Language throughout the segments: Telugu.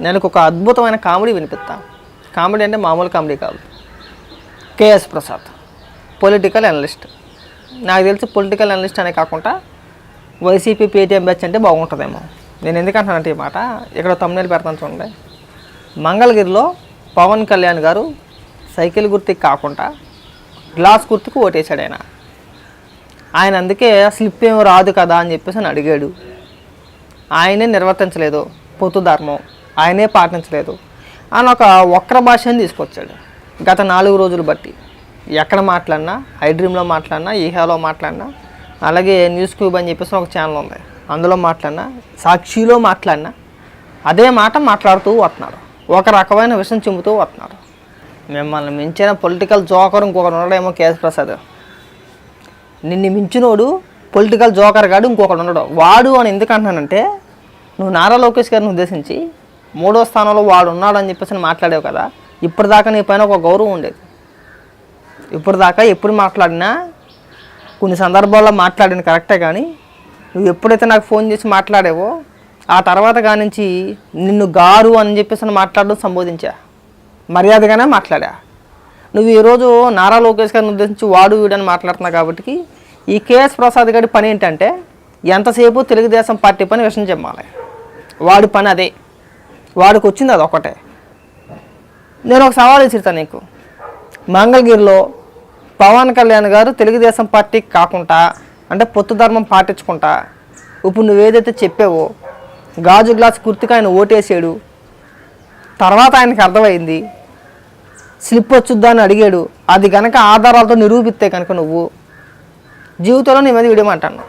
నేను ఒక అద్భుతమైన కామెడీ వినిపిస్తాను కామెడీ అంటే మామూలు కామెడీ కాదు. కేఎస్ ప్రసాద్ పొలిటికల్ అనలిస్ట్ నాకు తెలిసి పొలిటికల్ అనలిస్ట్ అనే కాకుండా వైసీపీ పేటీఎం బ్యాచ్ అంటే బాగుంటుందేమో. నేను ఎందుకంటానంటే ఈ మాట? ఇక్కడ తమ్ముళ్ళు పెడతాను చూడండి. మంగళగిరిలో పవన్ కళ్యాణ్ గారు సైకిల్ గుర్తుకి కాకుండా గ్లాస్ గుర్తుకు ఓటేశాడు ఆయన. ఆయన అందుకే స్లిప్ ఏం రాదు కదా అని చెప్పేసి అని అడిగాడు. ఆయనే నిర్వర్తించలేదు. పొత్తు ధర్మం. ఆయనే పాటించలేదు. ఆయన ఒక వక్ర భాషని తీసుకొచ్చాడు. గత నాలుగు రోజులు బట్టి. ఎక్కడ మాట్లాడినా హైడ్రీమ్లో మాట్లాడినా ఈహాలో మాట్లాడినా అలాగే న్యూస్ క్యూబ్ అని చెప్పేసి ఒక ఛానల్ ఉంది. అందులో మాట్లాడినా సాక్షిలో మాట్లాడినా అదే మాట మాట్లాడుతూ వస్తున్నారు. ఒక రకమైన విషయం చెబుతూ వస్తున్నారు. మిమ్మల్ని మించిన పొలిటికల్ జోకర్ ఇంకొకరు ఉండడేమో కేఎస్ ప్రసాద్. నిన్ను మించినోడు పొలిటికల్ జోకర్ గాడు ఇంకొకడు ఉండడు వాడు అని ఎందుకు అంటున్నానంటే నువ్వు నారా లోకేష్ గారిని ఉద్దేశించి మూడో స్థానంలో వాడు ఉన్నాడు అని చెప్పేసి మాట్లాడేవు మాట్లాడావు కదా ఇప్పటిదాకా నీ పైన ఒక గౌరవం ఉండేది. ఇప్పటిదాకా ఎప్పుడు మాట్లాడినా కొన్ని సందర్భాల్లో మాట్లాడిన కరెక్టే కానీ నువ్వు ఎప్పుడైతే నాకు ఫోన్ చేసి మాట్లాడావో ఆ తర్వాత కానించి నిన్ను గారు అని చెప్పేసి మాట్లాడడం సంబోధించా. మర్యాదగానే మాట్లాడా. నువ్వు ఈరోజు నారా లోకేష్ గారిని ఉద్దేశించి వాడు వీడని మాట్లాడుతున్నావు కాబట్టి ఈ కేఎస్ ప్రసాద్ గారి పని ఏంటంటే ఎంతసేపు తెలుగుదేశం పార్టీ పని విషయం చెప్పాలి. వాడి పని అదే. వాడికి వచ్చింది అది ఒకటే నేను ఒక సవాల్ ఇచ్చిర్తాను నీకు. మంగళగిరిలో పవన్ కళ్యాణ్ గారు తెలుగుదేశం పార్టీకి కాకుండా అంటే పొత్తు ధర్మం పాటించుకుంటా ఇప్పుడు నువ్వేదైతే చెప్పావో గాజు గ్లాస్ గుర్తుకు ఆయన ఓటేసాడు తర్వాత ఆయనకి అర్థమైంది స్లిప్ వచ్చుద్దా అని అడిగాడు అది కనుక ఆధారాలతో నిరూపిస్తే కనుక నువ్వు జీవితంలో నీ మీద విడమంటాను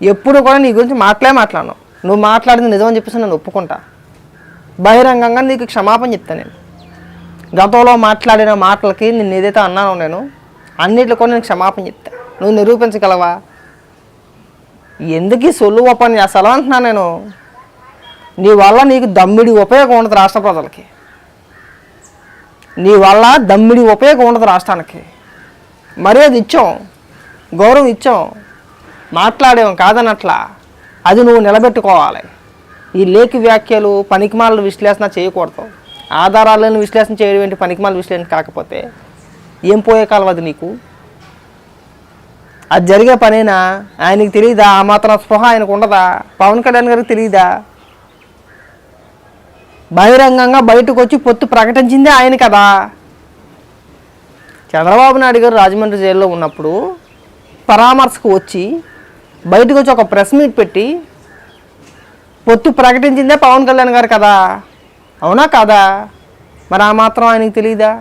ఎప్పుడు కూడా నీ గురించి మాట్లాడే మాట్లాడను. నువ్వు మాట్లాడింది నిజమని చెప్పేసి నేను ఒప్పుకుంటా. బహిరంగంగా నీకు క్షమాపణ చెప్తాను నేను. గతంలో మాట్లాడిన మాటలకి నేను ఏదైతే అన్నానో నేను అన్నిట్లో కూడా నేను క్షమాపణ చెప్తా. నువ్వు నిరూపించగలవా? ఎందుకు ఈ సొల్లు ఓపెన్ చేస్తావు అంటున్నాను నేను? నీ వల్ల నీకు దమ్మిడి ఉపయోగం ఉండదు రాష్ట్ర ప్రజలకి. నీ వల్ల దమ్మిడి ఉపయోగం ఉండదు రాష్ట్రానికి. మర్యాద ఇచ్చాం గౌరవం ఇచ్చాం మాట్లాడేం కాదనట్లా? అది నువ్వు నిలబెట్టుకోవాలి. ఈ లేఖి వ్యాఖ్యలు పనికిమాల విశ్లేషణ చేయకూడదు. ఆధారాలను విశ్లేషణ చేయడం ఏంటి? పనికిమాల విశ్లేషణ కాకపోతే ఏం పోయే కాలం అది నీకు? అది జరిగే పనేనా? ఆయనకి తెలియదా? ఆ మాత్రం స్పృహ ఆయనకు ఉండదా? పవన్ కళ్యాణ్ గారికి తెలియదా? బహిరంగంగా బయటకు వచ్చి పొత్తు ప్రకటించిందే ఆయన కదా. చంద్రబాబు నాయుడు గారు రాజమండ్రి జైల్లో ఉన్నప్పుడు పరామర్శకు వచ్చి బయటకు వచ్చి ఒక ప్రెస్ మీట్ పెట్టి పొత్తు ప్రకటించిందే పవన్ కళ్యాణ్ గారు కదా? అవునా కాదా? మరి ఆ మాత్రం ఆయనకి తెలియదా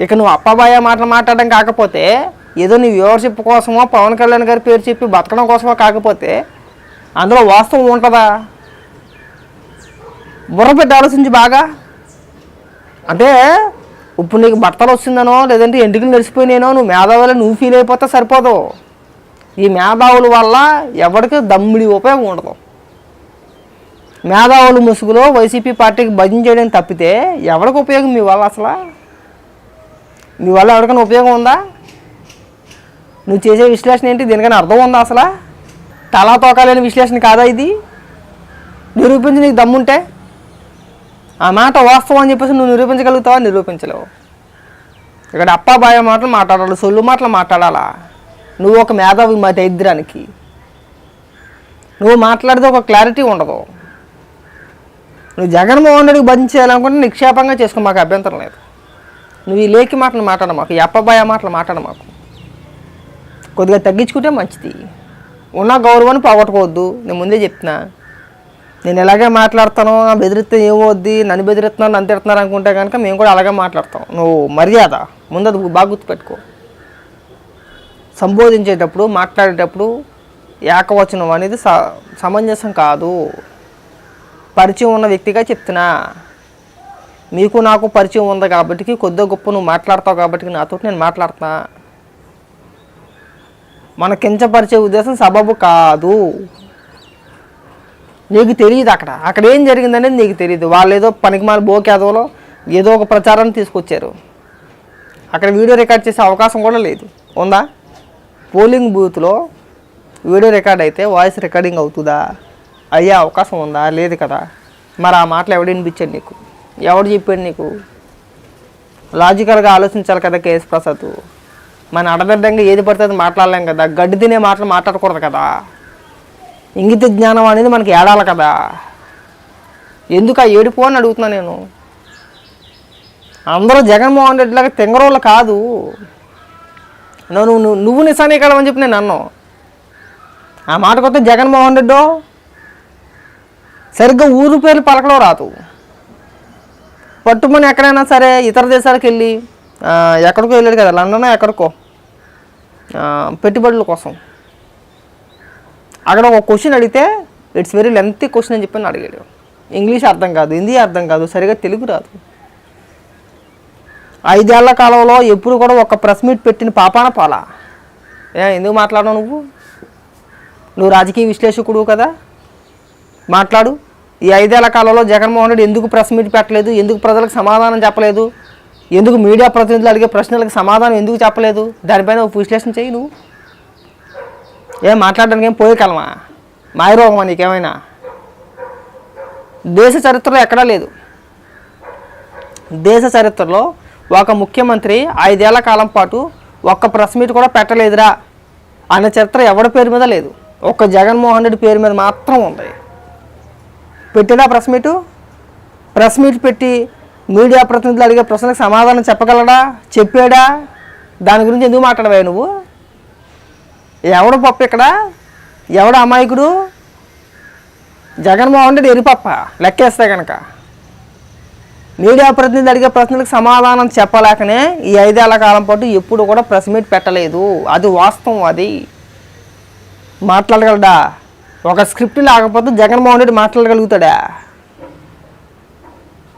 ఇక నువ్వు అప్పబాయ మాటలు మాట్లాడడం కాకపోతే ఏదో నీ వ్యూవర్షిప్ కోసమో పవన్ కళ్యాణ్ గారి పేరు చెప్పి బతకడం కోసమో కాకపోతే అందులో వాస్తవం ఉంటుందా? బుర్ర పెట్టి ఆలోచించి బాగా. అంటే ఇప్పుడు నీకు బట్టలు వస్తుందనో లేదంటే ఎంటుకలు నడిచిపోయినానో నువ్వు మేధావులు నువ్వు ఫీల్ అయిపోతే సరిపోదు. ఈ మేధావుల వల్ల ఎవరికి దమ్ముడి ఉపయోగం ఉండదు. మేధావుల ముసుగులో వైసీపీ పార్టీకి భజన చేయడం తప్పితే ఎవరికి ఉపయోగం మీ వల్ల అసలు? మీ వల్ల ఎవరికైనా ఉపయోగం ఉందా? నువ్వు చేసే విశ్లేషణ ఏంటి? దీనికైనా అర్థం ఉందా అసలు? తలా తోకాలేని విశ్లేషణ కాదా ఇది? నిరూపించి నీకు దమ్ముంటే. ఆ మాట వాస్తవం అని చెప్పేసి నువ్వు నిరూపించగలుగుతావా? నిరూపించలేవు. ఇక్కడ అప్పాబాయ మాటలు మాట్లాడాలి సొల్లు మాటలు మాట్లాడాలా? నువ్వు ఒక మేధావి మా దరిద్రానికి. నువ్వు మాట్లాడితే ఒక క్లారిటీ ఉండదు. నువ్వు జగన్మోహన్ రెడ్డికి బంద్ చేయాలనుకుంటే నిక్షేపంగా చేసుకో మాకు అభ్యంతరం లేదు. నువ్వు ఈ లేఖి మాటలు మాట్లాడ మాకు ఈ మాటలు మాట్లాడ మాకు. కొద్దిగా తగ్గించుకుంటే మంచిది. ఉన్న గౌరవాన్ని పోగొట్టుకోవద్దు. నేను ముందే చెప్తున్నా నేను ఎలాగే మాట్లాడతానో నా బెదిరిస్తే ఏమవుద్ది నన్ను బెదిరిస్తున్నాను నన్ను తిడుతున్నారు అనుకుంటే కనుక మేము కూడా అలాగే మాట్లాడతాం. నువ్వు మర్యాద. ముందు అది బాగా గుర్తుపెట్టుకో. సంబోధించేటప్పుడు మాట్లాడేటప్పుడు ఏకవచనం అనేది స సమంజసం కాదు. పరిచయం ఉన్న వ్యక్తిగా చెప్తున్నా. మీకు నాకు పరిచయం ఉంది కాబట్టి కొద్దిగా గొప్ప నువ్వు మాట్లాడతావు కాబట్టి నాతో నేను మాట్లాడుతున్నా. మన కించపరిచే ఉద్దేశం సబబు కాదు. నీకు తెలియదు అక్కడ. అక్కడ ఏం జరిగిందనేది నీకు తెలియదు వాళ్ళు ఏదో పనికిమాల బోకేదోలో ఏదో ఒక ప్రచారాన్ని తీసుకొచ్చారు. అక్కడ వీడియో రికార్డ్ చేసే అవకాశం కూడా లేదు. ఉందా? పోలింగ్ బూత్లో వీడియో రికార్డ్ అయితే వాయిస్ రికార్డింగ్ అవుతుందా? అయ్యే అవకాశం ఉందా? లేదు కదా. మరి ఆ మాటలు ఎవడు వినిపించాడు నీకు? ఎవడు చెప్పాడు నీకు? లాజికల్గా ఆలోచించాలి కదా కేఎస్ ప్రసాద్. మన అడదడ్డంగా ఏది పడితే అది మాట్లాడలేం కదా. గడ్డి తినే మాటలు మాట్లాడకూడదు కదా. ఇంగిత జ్ఞానం అనేది మనకి ఏడాలి కదా. ఎందుకు ఆ ఏడిపో అని అడుగుతున్నా నేను? అందరూ జగన్మోహన్ రెడ్డిలాగా తెంగరోళ్ళు కాదు. నువ్వు నువ్వు నువ్వు నిశానే అని చెప్పి నేను అన్నాను ఆ మాట కొత్త జగన్మోహన్ రెడ్డో సరిగ్గా ఊరు పేర్లు పలకడం రాదు. పట్టుమని ఎక్కడైనా సరే ఇతర దేశాలకు వెళ్ళి ఎక్కడికో వెళ్ళాడు కదా లండన్ ఎక్కడికో పెట్టుబడుల కోసం. అక్కడ ఒక క్వశ్చన్ అడిగితే ఇట్స్ వెరీ లెంతీ క్వశ్చన్ అని చెప్పి అడిగాడు. ఇంగ్లీష్ అర్థం కాదు హిందీ అర్థం కాదు సరిగా తెలుగు రాదు. ఐదేళ్ళ కాలంలో ఎప్పుడు కూడా ఒక ప్రెస్ మీట్ పెట్టిన పాపాన పాలా. ఏ ఎందుకు మాట్లాడవు నువ్వు? నువ్వు రాజకీయ విశ్లేషకుడు కదా. మాట్లాడు. ఈ ఐదేళ్ళ కాలంలో జగన్మోహన్ రెడ్డి ఎందుకు ప్రెస్ మీట్ పెట్టలేదు? ఎందుకు ప్రజలకు సమాధానం చెప్పలేదు? ఎందుకు మీడియా ప్రతినిధులు అడిగే ప్రశ్నలకు సమాధానం ఎందుకు చెప్పలేదు? దానిపైన ఒక విశ్లేషణ చేయి నువ్వు. ఏం మాట్లాడడానికి ఏం పోయే కలమా? మాయరోగమా నీకేమైనా? దేశ చరిత్రలో ఎక్కడా లేదు. దేశ చరిత్రలో ఒక ముఖ్యమంత్రి ఐదేళ్ళ కాలం పాటు ఒక్క ప్రెస్ మీట్ కూడా పెట్టలేదురా అన్న చరిత్ర ఎవరి పేరు మీద లేదు. ఒక్క జగన్మోహన్ రెడ్డి పేరు మీద మాత్రం ఉంది. పెట్టినా ప్రెస్ మీటు? ప్రెస్ మీట్ పెట్టి మీడియా ప్రతినిధులు అడిగే ప్రశ్నలకు సమాధానం చెప్పగలడా? చెప్పాడా? దాని గురించి ఎందుకు మాట్లాడవా నువ్వు? ఎవడు పప్పు ఇక్కడ? ఎవడు అమాయకుడు? జగన్మోహన్ రెడ్డి ఎరిపప్ప? లెక్కేస్తే కనుక మీడియా ప్రతినిధి అడిగే ప్రశ్నలకు సమాధానం చెప్పలేకనే ఈ ఐదేళ్ళ కాలం పాటు ఎప్పుడు కూడా ప్రెస్ మీట్ పెట్టలేదు. అది వాస్తవం అది. మాట్లాడగలడా? ఒక స్క్రిప్ట్ లేకపోతే జగన్మోహన్ రెడ్డి మాట్లాడగలుగుతాడా?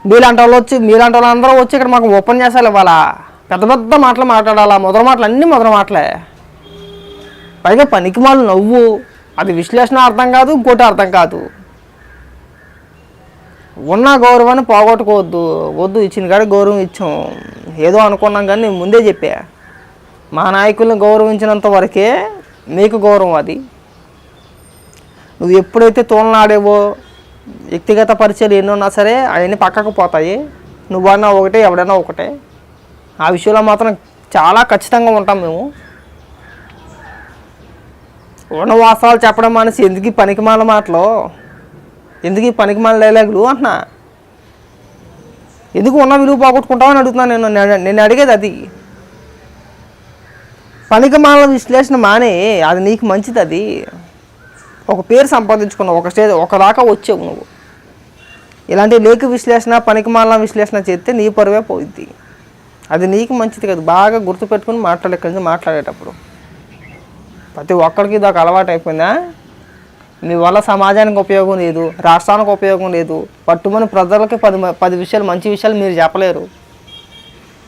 మీలాంటి వాళ్ళు వచ్చి మీలాంటి వాళ్ళు అందరూ వచ్చి ఇక్కడ మాకు ఉపన్యాసాలు ఇవ్వాలా? పెద్ద పెద్ద మాటలు మాట్లాడాలా? మొదటి మాటలు అన్నీ మొదటి మాటలే. పైగా పనికిమాలు నవ్వు. అది విశ్లేషణ అర్థం కాదు ఇంకోటి అర్థం కాదు. ఉన్న గౌరవాన్ని పోగొట్టుకోవద్దు వద్దు ఇచ్చిన కాడ గౌరవం ఇచ్చాం. ఏదో అనుకున్నాం కానీ నేను ముందే చెప్పా. మా నాయకుల్ని గౌరవించినంత వరకే మీకు గౌరవం అది. నువ్వు ఎప్పుడైతే తోలనాడేవో వ్యక్తిగత పరిచయాలు ఎన్ని ఉన్నా సరే అవన్నీ పక్కకు పోతాయి. నువ్వన్నా ఒకటే ఎవడైనా ఒకటే. ఆ విషయంలో మాత్రం చాలా ఖచ్చితంగా ఉంటాం మేము. ఉన్న వాస్తవాలు చెప్పడం మనసు ఎందుకు పనికి పనికిమాల మాటలు? ఎందుకు ఈ పనికిమాల డైలాగులు అంటున్నా? ఎందుకు ఉన్న విలువ పోగొట్టుకుంటావు అని అడుగుతున్నాను నేను. నేను- అడిగేది అది. పనికిమాల విశ్లేషణ మానే అది నీకు మంచిది అది. ఒక పేరు సంపాదించుకున్నావు ఒక స్టేజ్ ఒక దాకా వచ్చావు నువ్వు. ఇలాంటి లేఖ విశ్లేషణ పనికిమాల విశ్లేషణ చేస్తే నీ పరువే పోయిద్ది. అది నీకు మంచిది కదా. బాగా గుర్తుపెట్టుకుని మాట్లాడే ఇక్కడి నుంచి మాట్లాడేటప్పుడు. ప్రతి ఒక్కరికి ఇది ఒక అలవాటు అయిపోయిందా మీ వల్ల సమాజానికి ఉపయోగం లేదు రాష్ట్రానికి ఉపయోగం లేదు. పట్టుమని ప్రజలకి పది పది విషయాలు మంచి విషయాలు మీరు చెప్పలేరు.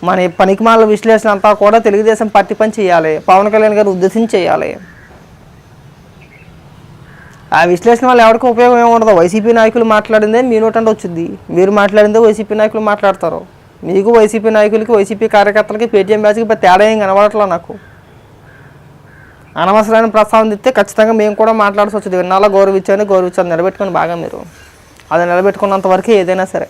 మన పనికిమాల విశ్లేషణ అంతా కూడా తెలుగుదేశం పార్టీ పని చేయాలి. పవన్ కళ్యాణ్ గారు ఉద్దేశించి చేయాలి. ఆ విశ్లేషణ వల్ల ఎవరికి ఉపయోగం ఏముండదు వైసీపీ నాయకులు మాట్లాడిందే మీ నోటంటే వచ్చింది. మీరు మాట్లాడిందే వైసీపీ నాయకులు మాట్లాడతారు. మీకు వైసీపీ నాయకులకి వైసీపీ కార్యకర్తలకి పేటీఎం బ్యాచ్కి తేడా ఏం కనబడట్లా నాకు? అనవసరమైన ప్రస్తావన ఇస్తే ఖచ్చితంగా మేము కూడా మాట్లాడాల్సి వచ్చింది. విన్నాలో గౌరవించాను గౌరవించాను నిలబెట్టుకొని బాగా మీరు. అది నిలబెట్టుకున్నంత వరకు ఏదైనా సరే.